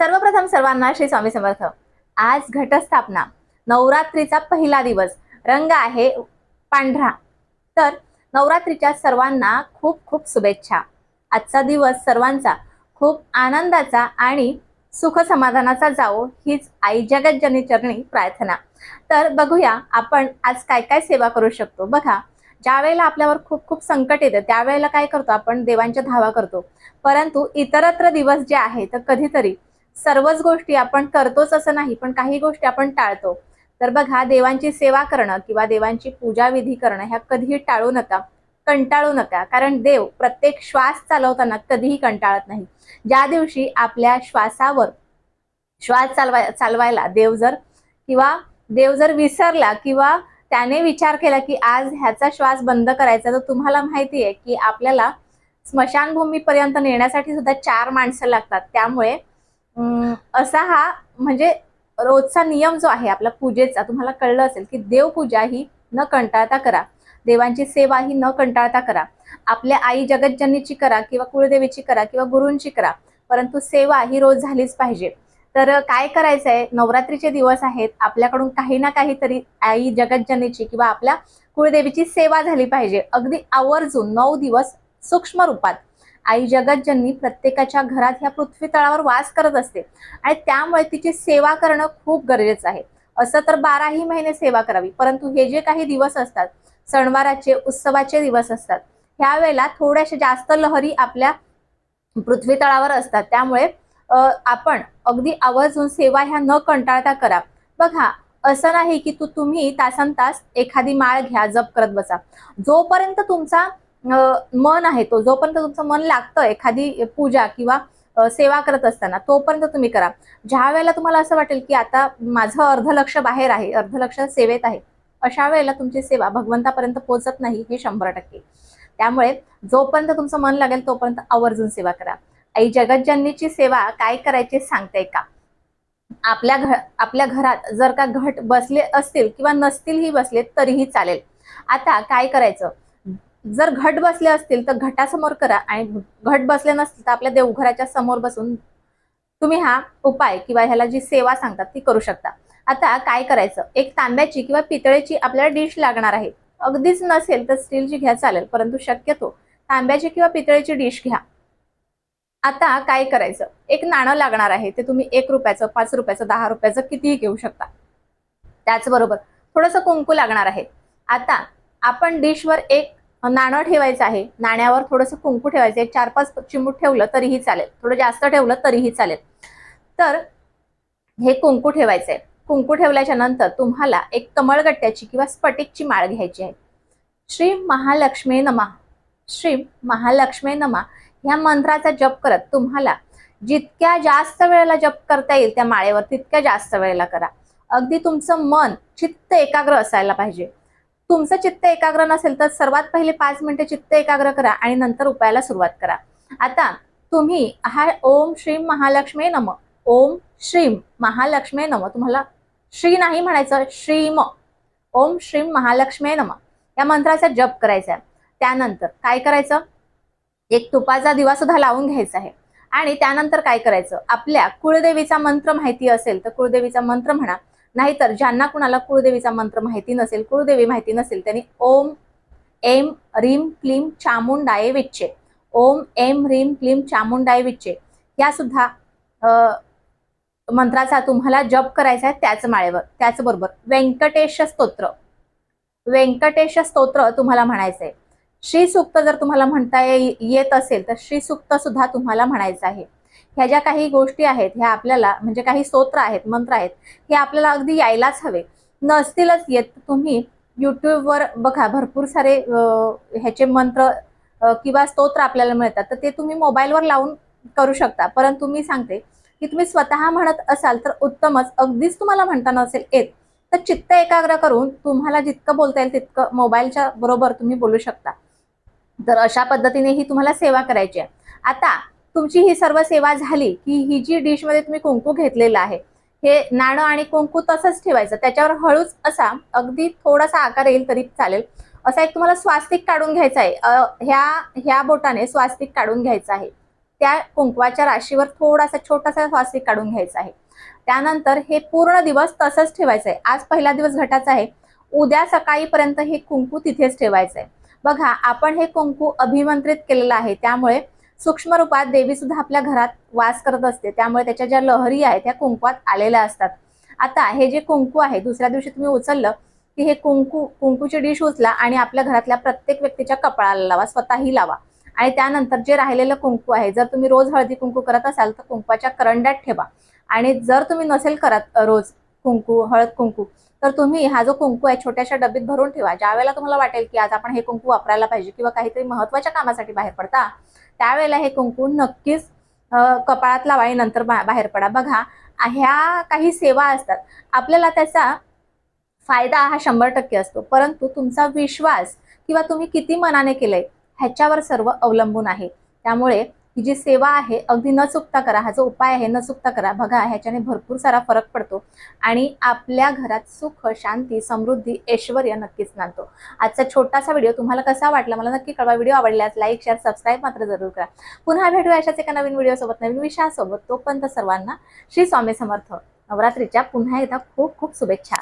सर्वप्रथम सर्वांना श्री स्वामी समर्थ. आज घटस्थापना. नवरात्रीचा पहिला दिवस. रंग आहे पांढरा. तर नवरात्रीच्या सर्वांना खूप खूप शुभेच्छा. आजचा दिवस सर्वांचा खूप आनंदाचा आणि सुख समाधानाचा जावो हीच आई जगज्जनी चरणी प्रार्थना. तर बघूया आपण आज काय काय सेवा करू शकतो. बघा ज्या वेळेला आपल्यावर खूप खूप संकट येतं त्यावेळेला काय करतो आपण? देवांच्या धावा करतो. परंतु इतरत्र दिवस जे आहे तर कधीतरी सर्वच गोष्टी आपण करतोच असं नाही पण काही गोष्टी आपण टाळतो. तर बघा देवांची सेवा करणं किंवा देवांची पूजा विधी करणं ह्या कधीही टाळू नका कंटाळू नका. कारण देव प्रत्येक श्वास चालवताना कधीही कंटाळत नाही. ज्या दिवशी आपल्या श्वासावर श्वास चालवाय चालवायला देव जर किंवा देव जर विसरला किंवा त्याने विचार केला की आज ह्याचा श्वास बंद करायचा तर तुम्हाला माहिती आहे की आपल्याला स्मशानभूमीपर्यंत नेण्यासाठी सुद्धा चार माणसं लागतात. त्यामुळे असा हा म्हणजे रोजचा नियम जो आहे आपला पूजेचा तुम्हाला कळलं असेल की देवपूजा ही न कंटाळता करा. देवांची सेवा ही न कंटाळता करा. आपल्या आई जगज्जनीची करा किंवा कुळदेवीची करा किंवा गुरूंची करा परंतु सेवा ही रोज झालीच पाहिजे. तर काय करायचं आहे नवरात्रीचे दिवस आहेत. आपल्याकडून काही ना काहीतरी आई जगज्जनीची किंवा आपल्या कुळदेवीची सेवा झाली पाहिजे. अगदी आवर्जून नऊ दिवस सूक्ष्म रूपात. आई जगज्जननी प्रत्येकाच्या घरात ह्या पृथ्वी तळावर वास करत असते. आणि त्यामुळे तिची सेवा करणं खूप गरजेचं आहे. असं तर बाराही महिने सेवा करावी परंतु हे जे काही दिवस असतात सणवाराचे उत्सवाचे दिवस असतात ह्या वेळेला थोड्याशा जास्त लहरी आपल्या पृथ्वी तळावर असतात. त्यामुळे आपण अगदी आवर्जून सेवा ह्या न कंटाळता करा. बघा असं नाही की तू तुम्ही तासन तास एखादी माळ घ्या जप करत बसा. जोपर्यंत तुमचा मन आहे तो जोपर्यंत तुमचं मन लागतं एखादी पूजा किंवा सेवा करत असताना तोपर्यंत तुम्ही करा. ज्या वेळेला तुम्हाला असं वाटेल की आता माझं अर्ध लक्ष बाहेर आहे अर्ध लक्ष सेवेत आहे अशा वेळेला तुमची सेवा भगवंतापर्यंत पोहोचत नाही हे शंभर टक्के. त्यामुळे जोपर्यंत तुमचं मन लागेल तोपर्यंत आवर्जून सेवा करा. आई जगज्जननीची सेवा काय करायची सांगते का? आपल्या घर आपल्या घरात जर का घट बसले असतील किंवा नसतीलही बसले तरीही चालेल. आता काय करायचं? जर घट बसले असतील तर घटासमोर करा आणि घट बसले नसतील तर आपल्या देवघराच्या समोर बसून तुम्ही हा उपाय किंवा ह्याला जी सेवा सांगतात ती करू शकता. आता काय करायचं? एक तांब्याची किंवा पितळेची आपल्याला डिश लागणार आहे. अगदीच नसेल तर स्टीलची घ्या चालेल परंतु शक्यतो तांब्याची किंवा पितळेची डिश घ्या. आता काय करायचं? एक नाणं लागणार आहे ते तुम्ही एक रुपयाचं पाच रुपयाचं दहा रुपयाचं कितीही घेऊ शकता. त्याचबरोबर थोडंसं कुंकू लागणार आहे. आता आपण डिशवर एक नाणं ठेवायचं आहे. नाण्यावर थोडंसं कुंकू ठेवायचं एक चार पाच चिमूट ठेवलं तरीही चालेल. थोडं जास्त ठेवलं तरीही चालेल. तर हे कुंकू ठेवायचं आहे कुंकू ठेवल्याच्या नंतर तुम्हाला एक कमळगट्ट्याची किंवा स्फटिकची माळ घ्यायची आहे. श्री महालक्ष्मी नमा. श्री महालक्ष्मी नमा. ह्या मंत्राचा जप करत तुम्हाला जितक्या जास्त वेळेला जप करता येईल त्या माळेवर तितक्या जास्त वेळेला करा. अगदी तुमचं मन चित्त एकाग्र असायला पाहिजे. तुमचं चित्त एकाग्र नसेल तर सर्वात पहिले पाच मिनिटे चित्त एकाग्र करा आणि नंतर उपायाला सुरुवात करा. आता तुम्ही हा ओम श्रीम महालक्ष्मी नम. ओम श्रीम महालक्ष्मी नम. तुम्हाला श्री नाही म्हणायचं श्रीम. ओम श्रीम महालक्ष्मी नम. या मंत्राचा जप करायचा आहे. त्यानंतर काय करायचं? एक तुपाचा दिवा सुद्धा लावून घ्यायचा आहे. आणि त्यानंतर काय करायचं? आपल्या कुळदेवीचा मंत्र माहिती असेल तर कुळदेवीचा मंत्र म्हणा. नाहीतर ज्यांना कुणाला कुळदेवीचा मंत्र माहिती नसेल कुळदेवी माहिती नसेल त्यांनी ओम एम रीम क्लीम चामुंडाये विच्चे. ओम एम रीम क्लीम चामुंडाये विच्चे. या सुद्धा मंत्राचा तुम्हाला जप करायचा आहे त्याच माळेवर त्याचबरोबर व्यंकटेश स्तोत्र. व्यंकटेश स्तोत्र तुम्हाला म्हणायचं आहे श्री सुक्त जर तुम्हाला म्हणता येत असेल तर श्री सुक्त सुद्धा तुम्हाला म्हणायचं आहे. ह्या ज्या काही गोष्टी आहेत ह्या आपल्याला म्हणजे काही स्तोत्र आहेत मंत्र आहेत हे आपल्याला अगदी यायलाच हवे. नसतीलच येत तुम्ही युट्यूबवर बघा भरपूर सारे ह्याचे मंत्र किंवा स्तोत्र आपल्याला मिळतात तर ते तुम्ही मोबाईलवर लावून करू शकता. परंतु मी सांगते की तुम्ही स्वतः म्हणत असाल तर उत्तमच. अगदीच तुम्हाला म्हणता नसेल येत तर चित्त एकाग्र करून तुम्हाला जितकं बोलता येईल तितकं मोबाईलच्या बरोबर तुम्ही बोलू शकता. तर अशा पद्धतीने ही तुम्हाला सेवा करायची आहे. आता तुमची ही सर्व सेवा झाली की ही जी डिशमध्ये तुम्ही कुंकू घेतलेलं आहे हे नाणं आणि कुंकू तसंच ठेवायचं. त्याच्यावर हळूच असा अगदी थोडासा आकार येईल तरी चालेल. असा एक तुम्हाला स्वास्तिक काढून घ्यायचा आहे. ह्या ह्या बोटाने स्वास्तिक काढून घ्यायचं आहे. त्या कुंकवाच्या राशीवर थोडासा छोटासा स्वास्तिक काढून घ्यायचा आहे. त्यानंतर हे पूर्ण दिवस तसंच ठेवायचं आहे. आज पहिला दिवस घटाचा आहे. उद्या सकाळीपर्यंत हे कुंकू तिथेच ठेवायचं आहे. बघा आपण हे कुंकू अभिमंत्रित केलेलं आहे. त्यामुळे सूक्ष्म रूपात देवी सुद्धा आपल्या घरात वास करत असते. त्यामुळे त्याच्या ज्या लहरी आहेत त्या कुंकवात आलेल्या असतात. आता हे जे कुंकू आहे दुसऱ्या दिवशी तुम्ही उचललं की हे कुंकू कुंकूची डिश उचला आणि आपल्या घरातल्या प्रत्येक व्यक्तीच्या कपाळाला लावा स्वतःही लावा. आणि त्यानंतर जे राहिलेलं कुंकू आहे जर तुम्ही रोज हळदी कुंकू करत असाल तर कुंकवाच्या करंड्यात ठेवा. आणि जर तुम्ही नसेल करत रोज कुंकू हळद कुंकू तर तुम्ही हा जो कुंकू आहे छोट्याशा डबीत भरून ठेवा. ज्या वेळेला तुम्हाला वाटेल की आज आपण हे कुंकू वापरायला पाहिजे किंवा काहीतरी महत्त्वाच्या कामासाठी बाहेर पडता त्यावेळेला हे कुंकू नक्कीच कपाळात लावा आणि नंतर बा- बाहेर पडा. बघा ह्या काही सेवा असतात. आपल्याला त्याचा फायदा हा शंभर टक्के असतो. परंतु तुमचा विश्वास किंवा तुम्ही किती मनाने केलंय ह्याच्यावर सर्व अवलंबून आहे. त्यामुळे ही जी सेवा आहे अगदी न चुकता करा हा जो उपाय आहे न चुकता करा. बघा ह्याच्याने भरपूर सारा फरक पडतो. आणि आपल्या घरात सुख शांती समृद्धी ऐश्वर नक्कीच नांदतो. आजचा छोटासा व्हिडिओ तुम्हाला कसा वाटला मला नक्की कळवा. व्हिडिओ आवडल्यास लाईक शेअर सबस्क्राईब मात्र जरूर करा. पुन्हा भेटूया अशाच एका नवीन व्हिडिओसोबत नवीन विषयासोबत. तोपर्यंत सर्वांना श्री स्वामी समर्थ. नवरात्रीच्या पुन्हा एकदा खूप खूप शुभेच्छा.